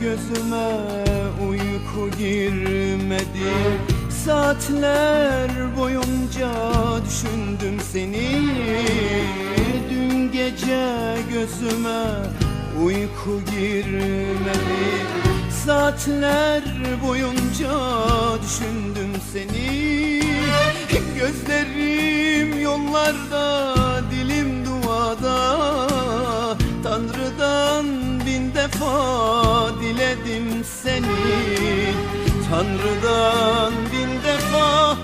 gözüme uyku girmedi. Saatler boyunca düşündüm seni. Dün gece gözüme uyku girmedi. Saatler boyunca düşündüm seni. Gözlerim yollarda, defa diledim seni. Tanrı'dan bin defa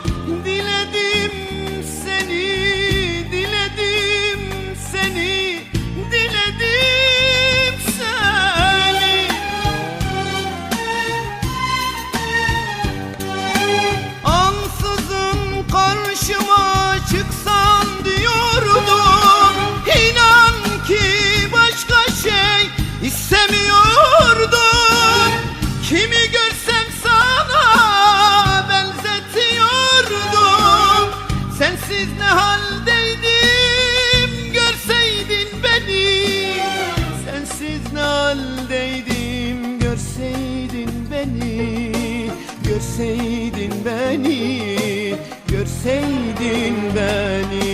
Görseydin beni Görseydin beni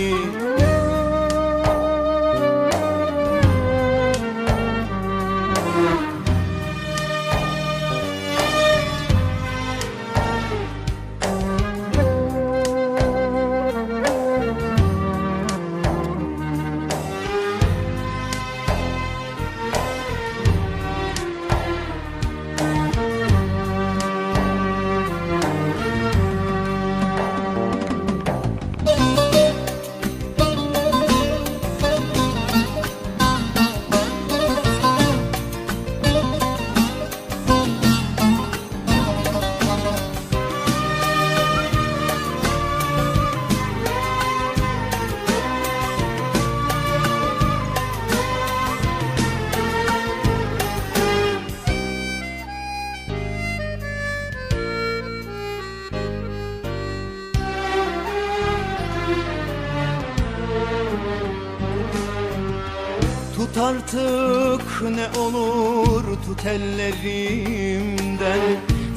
Tut artık ne olur tut ellerimden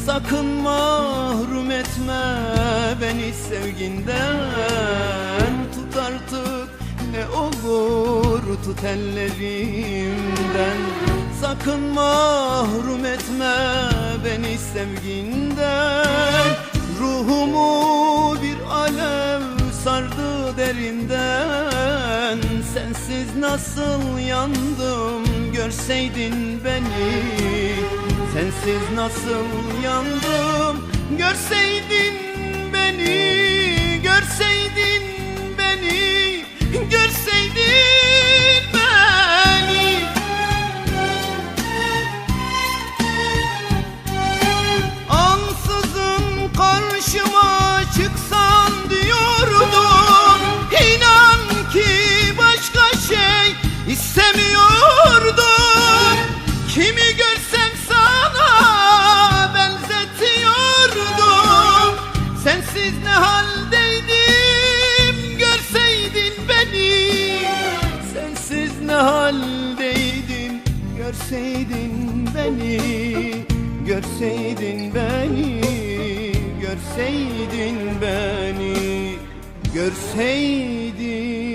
Sakın mahrum etme beni sevginden. Tut artık ne olur tut ellerimden Sakın mahrum etme beni sevginden. Ruhumu bir alev sardı derinden. Sensiz nasıl yandım görseydin beni. Sensiz nasıl yandım görseydin beni istemiyordum. Kimi görsem sana benzetiyordum. Sensiz ne haldeydim? Görseydin beni. Sensiz ne haldeydim? Görseydin beni. Görseydin beni. Görseydin beni. Görseydin